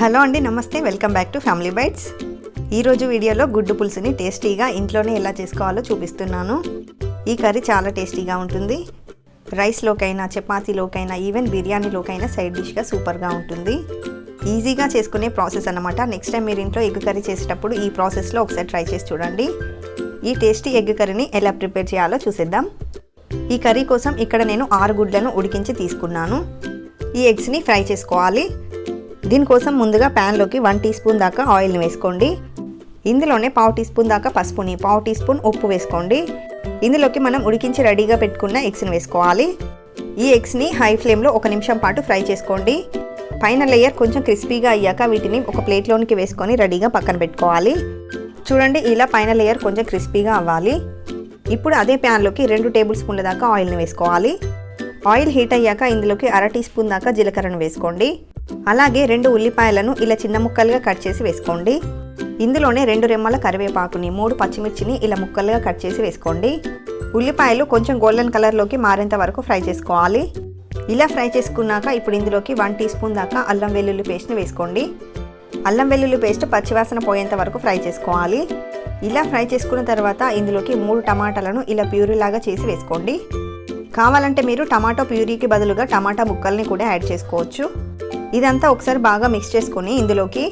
Hello అండి నమస్తే. Welcome back to family bites. ఈరోజు వీడియోలో గుడ్డు పులుసుని టేస్టీగా ఇంట్లోనే ఎలా చేసుకోవాలో చూపిస్తున్నాను. ఈ కర్రీ చాలా టేస్టీగా ఉంటుంది. రైస్లోకైనా చపాతీలోకైనా ఈవెన్ బిర్యానీలోకైనా సైడ్ డిష్గా సూపర్గా ఉంటుంది. ఈజీగా చేసుకునే ప్రాసెస్ అన్నమాట. నెక్స్ట్ టైం మీరు ఇంట్లో ఎగ్ కర్రీ చేసేటప్పుడు ఈ ప్రాసెస్లో ఒకసారి ట్రై చేసి చూడండి. ఈ టేస్టీ ఎగ్ కర్రీని ఎలా ప్రిపేర్ చేయాలో చూసేద్దాం. ఈ కర్రీ కోసం ఇక్కడ నేను ఆరు గుడ్లను ఉడికించి తీసుకున్నాను. ఈ ఎగ్స్ని ఫ్రై చేసుకోవాలి. దీనికోసం ముందుగా ప్యాన్లోకి వన్ టీ స్పూన్ దాకా ఆయిల్ని వేసుకోండి. ఇందులోనే పావు టీ స్పూన్ దాకా పసుపుని పావు టీ స్పూన్ ఉప్పు వేసుకోండి. ఇందులోకి మనం ఉడికించి రెడీగా పెట్టుకున్న ఎగ్స్ని వేసుకోవాలి. ఈ ఎగ్స్ని హై ఫ్లేమ్లో ఒక నిమిషం పాటు ఫ్రై చేసుకోండి. పైన లేయర్ కొంచెం క్రిస్పీగా అయ్యాక వీటిని ఒక ప్లేట్లోనికి వేసుకొని రెడీగా పక్కన పెట్టుకోవాలి. చూడండి ఇలా పైన లేయర్ కొంచెం క్రిస్పీగా అవ్వాలి. ఇప్పుడు అదే ప్యాన్లోకి రెండు టేబుల్ స్పూన్ల దాకా ఆయిల్ని వేసుకోవాలి. ఆయిల్ హీట్ అయ్యాక ఇందులోకి అర టీ స్పూన్ దాకా జీలకర్రను వేసుకోండి. అలాగే రెండు ఉల్లిపాయలను ఇలా చిన్న ముక్కలుగా కట్ చేసి వేసుకోండి. ఇందులోనే రెండు రెమ్మల కరివేపాకుని మూడు పచ్చిమిర్చిని ఇలా ముక్కలుగా కట్ చేసి వేసుకోండి. ఉల్లిపాయలు కొంచెం గోల్డెన్ కలర్లోకి మారేంత వరకు ఫ్రై చేసుకోవాలి. ఇలా ఫ్రై చేసుకున్నాక ఇప్పుడు ఇందులోకి వన్ టీ స్పూన్ దాకా అల్లం వెల్లుల్లి పేస్ట్ని వేసుకోండి. అల్లం వెల్లుల్లి పేస్ట్ పచ్చివాసన పోయేంత వరకు ఫ్రై చేసుకోవాలి. ఇలా ఫ్రై చేసుకున్న తర్వాత ఇందులోకి మూడు టమాటాలను ఇలా ప్యూరీలాగా చేసి వేసుకోండి. కావాలంటే మీరు టమాటో ప్యూరీకి బదులుగా టమాటా ముక్కల్ని కూడా యాడ్ చేసుకోవచ్చు. ఇదంతా ఒకసారి బాగా మిక్స్ చేసుకొని ఇందులోకి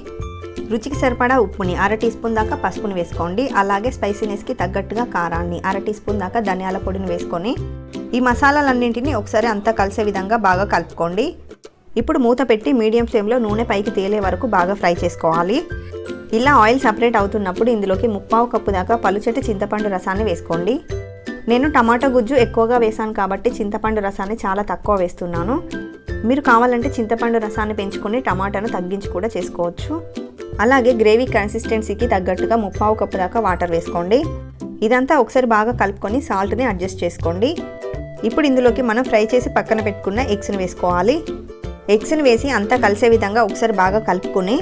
రుచికి సరిపడా ఉప్పుని అర టీ స్పూన్ దాకా పసుపుని వేసుకోండి. అలాగే స్పైసీనెస్కి తగ్గట్టుగా కారాన్ని అర టీ స్పూన్ దాకా ధనియాల పొడిని వేసుకొని ఈ మసాలాలన్నింటినీ ఒకసారి అంతా కలిసే విధంగా బాగా కలుపుకోండి. ఇప్పుడు మూత పెట్టి మీడియం ఫ్లేమ్లో నూనె పైకి తేలే వరకు బాగా ఫ్రై చేసుకోవాలి. ఇలా ఆయిల్ సపరేట్ అవుతున్నప్పుడు ఇందులోకి ముప్పావు కప్పు దాకా పలుచటి చింతపండు రసాన్ని వేసుకోండి. నేను టమాటా గుజ్జు ఎక్కువగా వేసాను కాబట్టి చింతపండు రసాన్ని చాలా తక్కువ వేస్తున్నాను. మీరు కావాలంటే చింతపండు రసాన్ని పెంచుకొని టమాటాను తగ్గించి కూడా చేసుకోవచ్చు. అలాగే గ్రేవీ కన్సిస్టెన్సీకి తగ్గట్టుగా ముప్పావు కప్పు దాకా వాటర్ వేసుకోండి. ఇదంతా ఒకసారి బాగా కలుపుకొని సాల్ట్ని అడ్జస్ట్ చేసుకోండి. ఇప్పుడు ఇందులోకి మనం ఫ్రై చేసి పక్కన పెట్టుకున్న ఎగ్స్ని వేసుకోవాలి. ఎగ్స్ని వేసి అంతా కలిసే విధంగా ఒకసారి బాగా కలుపుకొని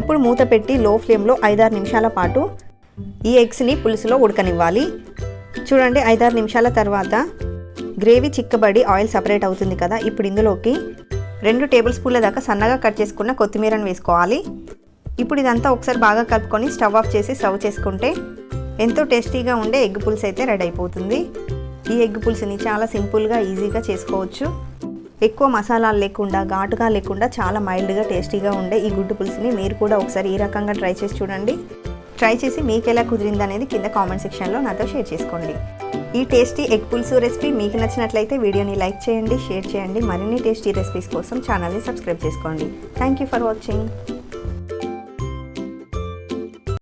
ఇప్పుడు మూత పెట్టి లో ఫ్లేమ్లో ఐదారు నిమిషాల పాటు ఈ ఎగ్స్ని పులుసులో ఉడకనివ్వాలి. చూడండి ఐదారు నిమిషాల తర్వాత గ్రేవీ చిక్కబడి ఆయిల్ సపరేట్ అవుతుంది కదా ఇప్పుడు ఇందులోకి రెండు టేబుల్ స్పూన్ల దాకా సన్నగా కట్ చేసుకున్న కొత్తిమీరను వేసుకోవాలి. ఇప్పుడు ఇదంతా ఒకసారి బాగా కలుపుకొని స్టవ్ ఆఫ్ చేసి సర్వ్ చేసుకుంటే ఎంతో టేస్టీగా ఉండే ఎగ్ పులుసు అయితే రెడీ అయిపోతుంది. ఈ ఎగ్ పులుసుని చాలా సింపుల్గా ఈజీగా చేసుకోవచ్చు. ఎక్కువ మసాలాలు లేకుండా ఘాటుగా లేకుండా చాలా మైల్డ్గా టేస్టీగా ఉండే ఈ గుడ్డు పులుసుని మీరు కూడా ఒకసారి ఈ రకంగా ట్రై చేసి చూడండి. ట్రై చేసి మీకు ఎలా కుదిరింది అనేది కింద కామెంట్ సెక్షన్లో నాతో షేర్ చేసుకోండి. ఈ టేస్టీ ఎగ్ పులుసు రెసిపీ మీకు నచ్చినట్లయితే వీడియోని లైక్ చేయండి షేర్ చేయండి. మరిన్ని టేస్టీ రెసిపీస్ కోసం ఛానల్ని సబ్స్క్రైబ్ చేసుకోండి. Thank you for watching